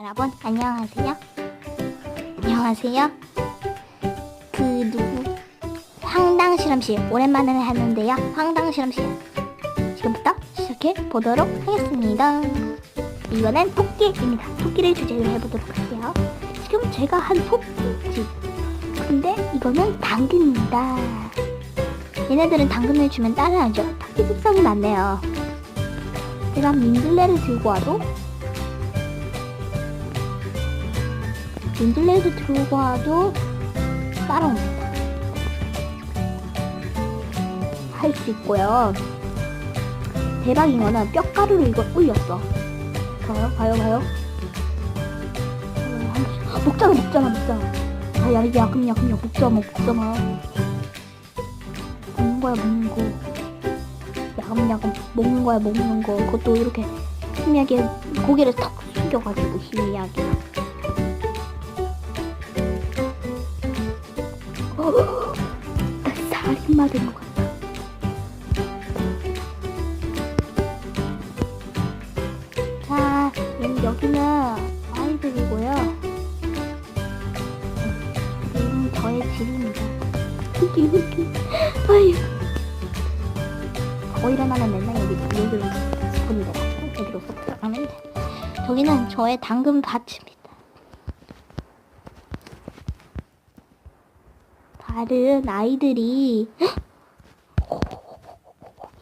여러분 안녕하세요. 안녕하세요. 그 누구 황당 실험실 오랜만에 하는데요. 황당 실험실 지금부터 시작해 보도록 하겠습니다. 이거는 토끼입니다. 토끼를 주제로 해보도록 할게요. 지금 제가 한 토끼집. 근데 이거는 당근입니다. 얘네들은 당근을 주면 따라하죠. 토끼 습성이 많네요. 제가 민들레를 들고 와도 민들레를 들고 와도 따라옵니다. 할 수 있고요. 대박인 거는 뼈가루를 이거 올렸어. 가요. 어, 한 번씩. 아, 먹잖아, 먹잖아, 먹잖아. 아, 야, 이게 야금, 야 금, 야, 먹잖아, 먹잖아. 먹는 거야, 먹는 거. 야금, 야금, 먹는 거야, 먹는 거. 그것도 이렇게 희미하게 고개를 턱 숙여가지고 희미하게. 나 살인마 된것 같다. 자, 여- 여기는 아이들이고요. 여기는 저의 집입니다. 여기, 여기. 아유. 어, 일어나면 맨날 여기, 여기로 손이 돼가지고 여기로 쏙 들어가면 돼. 저기는 저의 당근 밭입니다. 다른 아이들이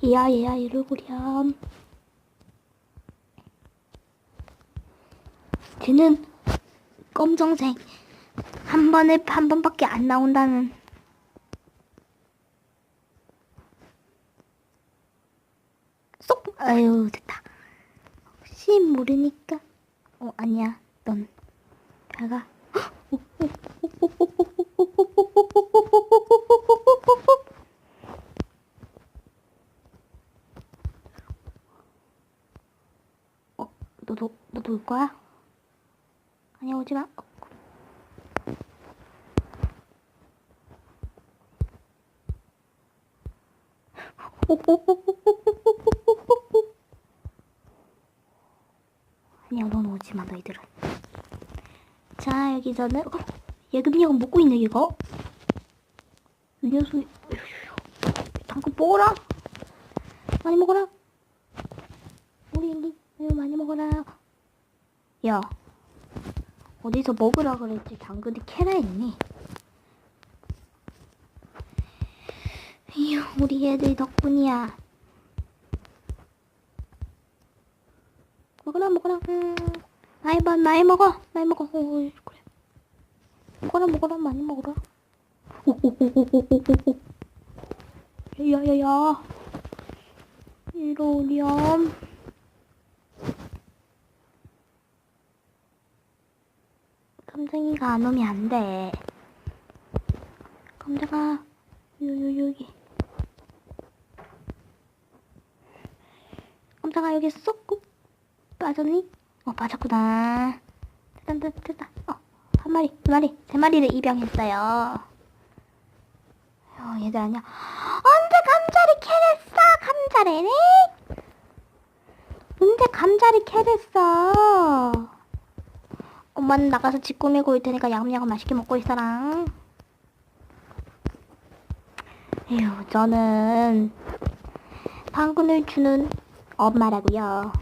얘야 얘야 이러구렴. 쟤는 검정색 한 번에 한 번밖에 안 나온다는. 쏙! 아유 됐다. 혹시 모르니까. 어 아니야. 넌. 잘가. 어, 너도, 너도 올 거야? 아니, 오지 마. 어. 아니야, 넌 오지 마, 너희들은. 자, 여기서는, 어, 예금약은 먹고 있네, 얘가. 이 녀석이, 당근 먹어라. 많이 먹어라. 우리 애기 이거 많이 먹어라. 야, 어디서 먹으라 그랬지? 당근이 캐라 했니? 이휴, 우리 애들 덕분이야. 먹어라, 먹어라. 음, 많이 봐, 많이 먹어, 많이 먹어. 어, 그래. 먹어라, 먹어라, 많이 먹어라. 오오오오오오오오. 야야야. 이러렴. 깜장이가 안 오면 안 돼. 깜장아, 요요 여기. 깜장아 여기 쏙 빠졌니? 어 빠졌구나. 됐다 됐다. 어한 마리, 두 마리, 세 마리를 입양했어요. 어 얘들 아니야. 언제 감자를 캐랬어? 감자래네? 언제 감자를 캐랬어? 엄마는 나가서 집 꾸미고 올 테니까 야금야금 맛있게 먹고 있어라. 에휴, 저는 방군을 주는 엄마라고요.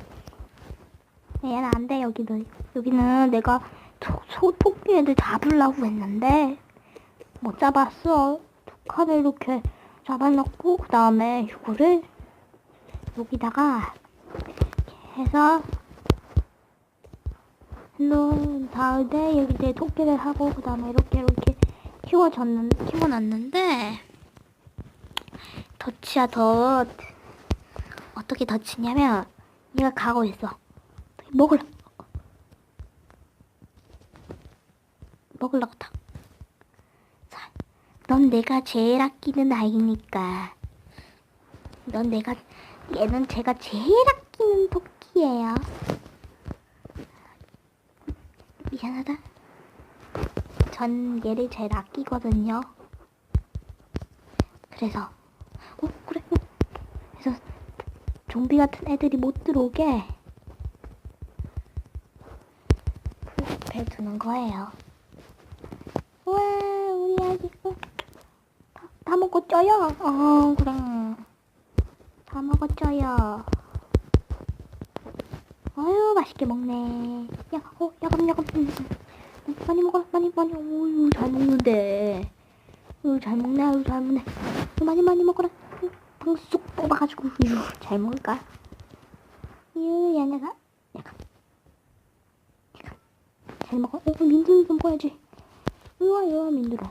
얘는 안 돼, 여기는. 여기는 내가 소, 소 토끼 애들 잡으려고 했는데 못 잡았어. 두 칸을 이렇게 잡아놓고 그 다음에 이거를 여기다가 이렇게 해서 놓은 다음에 여기 이제 토끼를 하고 그 다음에 이렇게 이렇게 키워줬는 키워놨는데 덫이야 덫 어떻게 덫이냐면 얘가 가고 있어 먹을라 먹으려고 탁. 자, 넌 내가 제일 아끼는 아이니까 넌 내가 얘는 제가 제일 아끼는 토끼예요. 미안하다. 전 얘를 제일 아끼거든요. 그래서, 어, 그래. 어. 그래서, 좀비 같은 애들이 못 들어오게 이렇게 두는 거예요. 우와, 우리 아기, 어, 다, 다 먹었죠요? 어, 그래. 다 먹었죠요. 아유, 맛있게 먹네. 야, 어, 야금, 야금. 음, 음. 많이 먹어, 많이, 많이. 어유, 잘 먹는데. 어유, 잘 먹네, 아유, 잘 먹네. 어, 많이, 많이 먹어라. 음, 방쑥 뽑아가지고, 어유, 잘 먹을까? 유, 얘네가, 약간. 약간. 잘 먹어. 어, 민들이 좀 보여야지. 우와, 우와, 민들어.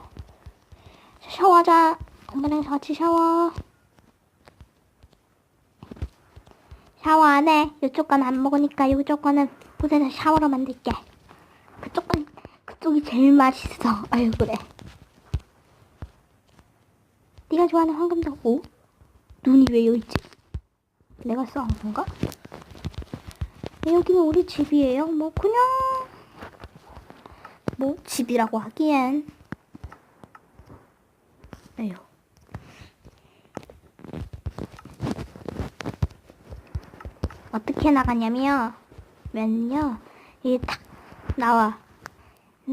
자, 샤워하자. 엄마랑 같이 샤워. 샤워 안 해. 이쪽 건 안 먹으니까 이쪽 거는 곳에서 샤워로 만들게. 그쪽 건, 그쪽이 제일 맛있어. 아유, 그래. 네가 좋아하는 황금도, 오? 눈이 왜 여기 있지? 내가 써온 건가? 네, 여기는 우리 집이에요. 뭐, 그냥, 뭐, 집이라고 하기엔. 에휴. 어떻게 나가냐면요. 면요. 이게 탁 나와.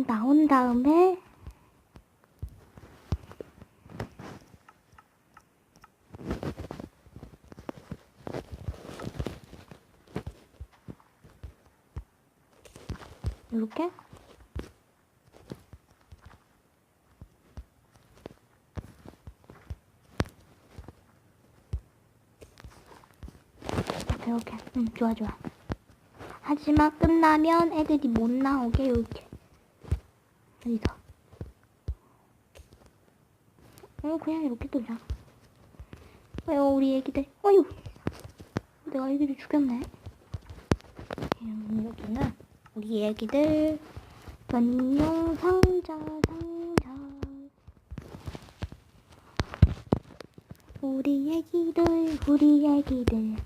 나온 다음에 이렇게 이렇게 이렇게 응 좋아 좋아. 하지만 끝나면 애들이 못 나오게 이렇게. 어디서 어 그냥 이렇게 두자. 아유 우리 애기들. 어휴. 내가 애기를 죽였네. 음, 여기는 우리 애기들. 전용 상자 상자. 우리 애기들 우리 애기들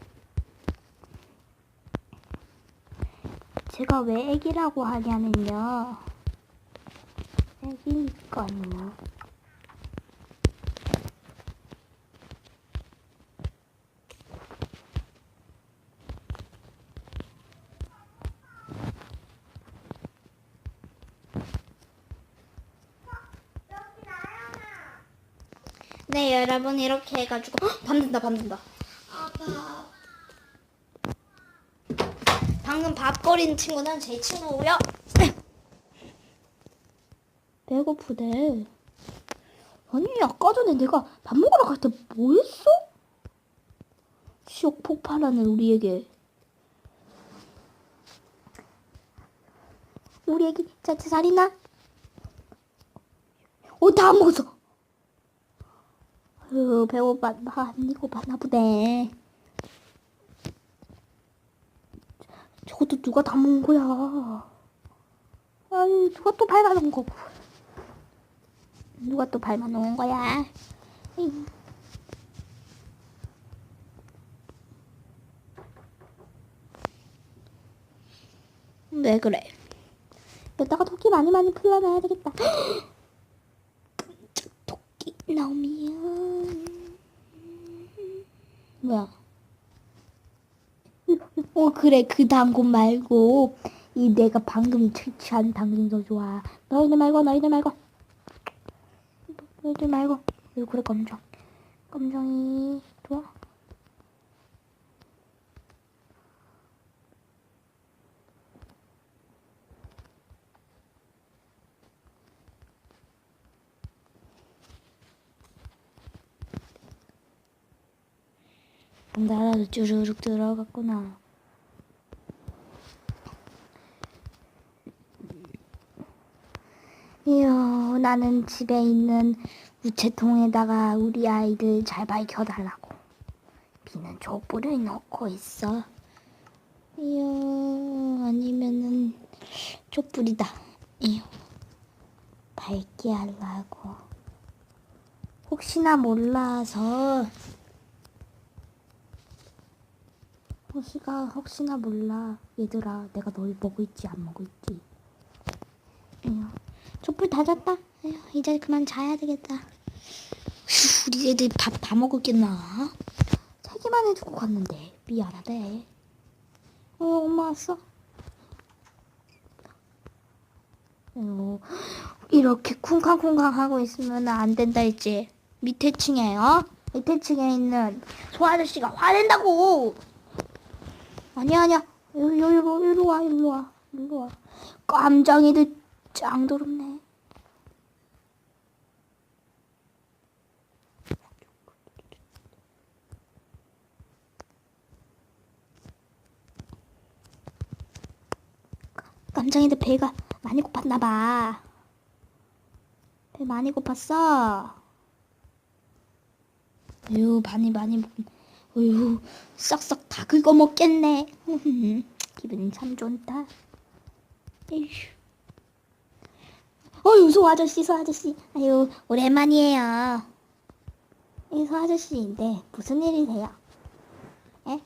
제가 왜 애기라고 하냐면요. 애기니까요. 네 여러분 이렇게 해가지고 헉, 밤 된다 밤 된다 아빠 방금 밥거리는 친구는 제 친구고요 배고프대 아니 아까 전에 내가 밥 먹으러 갈 때 뭐 했어? 시옥 폭발하는 우리에게 우리 애기 자, 자, 잘 있나? 어, 다 먹었어. 아유, 배고팠나? 안 익어봤나 보네. 저것도 누가 다 먹은 거야. 아유, 누가 또 밟아 놓은 거고. 누가 또 밟아 놓은 거야. 에이. 왜 그래? 여기다가 토끼 많이 많이 풀어놔야 되겠다. 토끼 나오면 뭐야? 어 그래 그 당근 말고 이 내가 방금 채취한 당근 더 좋아. 너희들 말고 너희들 말고 너희들 말고 왜 그래 검정 검정이 좋아. 나라도 쭈르륵 들어갔구나. 이요, 나는 집에 있는 우체통에다가 우리 아이들 잘 밝혀달라고. 비는 촛불을 넣고 있어. 이요, 아니면은 촛불이다. 이요, 밝게 하려고. 혹시나 몰라서 혹시가 혹시나 몰라 얘들아 내가 널 보고 있지 안 보고 있지 촛불 다 잤다 에휴, 이제 그만 자야 되겠다 휴, 우리 애들 밥 다 먹었겠나 세 개만 해주고 갔는데 미안하대 어 엄마 왔어 어, 이렇게 쿵쾅쿵쾅 하고 있으면 안 된다 했지. 밑에 층에, 어? 밑에 층에 있는 소 아저씨가 화낸다고! 아니야, 아니야. 여기로, 여기로 와, 여기로 와, 여기로 와. 깜장이들 짱 더럽네. 깜장이들 배가 많이 고팠나 봐. 배 많이 고팠어. 어휴, 많이 많이 먹, 어휴, 싹싹 다 긁어 먹겠네. 기분이 참 좋다. 에휴. 어휴, 소 아저씨, 소 아저씨. 아유, 오랜만이에요. 이 소 아저씨인데, 무슨 일이세요? 에?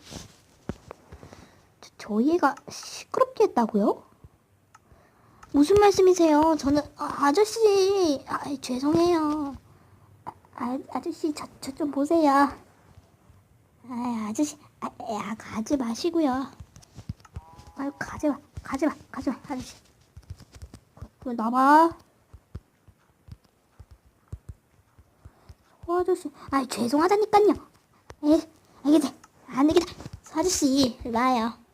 저, 저희 애가 시끄럽게 했다고요? 무슨 말씀이세요? 저는 아, 아저씨 아, 죄송해요. 아, 아, 아저씨 저 저 좀 보세요. 아, 아저씨 아, 아, 가지 마시고요. 아유 가지 마 가지 마 가지 마 아저씨. 그, 그 나봐. 아저씨 아 죄송하다니까요. 에 알겠지 안 되겠다. 소 아저씨 와요.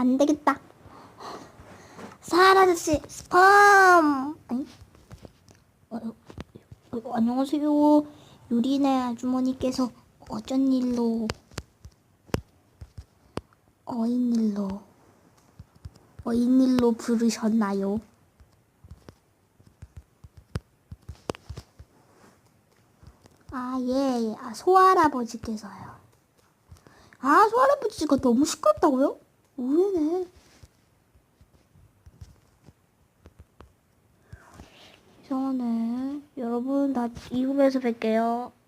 안 되겠다. 살 아저씨, 스팸. 아니, 어, 어, 어, 안녕하세요. 유리네 아주머니께서 어쩐 일로, 어인 일로, 어인 일로 부르셨나요? 아, 예, 예. 아, 소할아버지께서요. 아, 소할아버지가 너무 시끄럽다고요? 의외네. 이상하네. 여러분, 나 이후에서 뵐게요.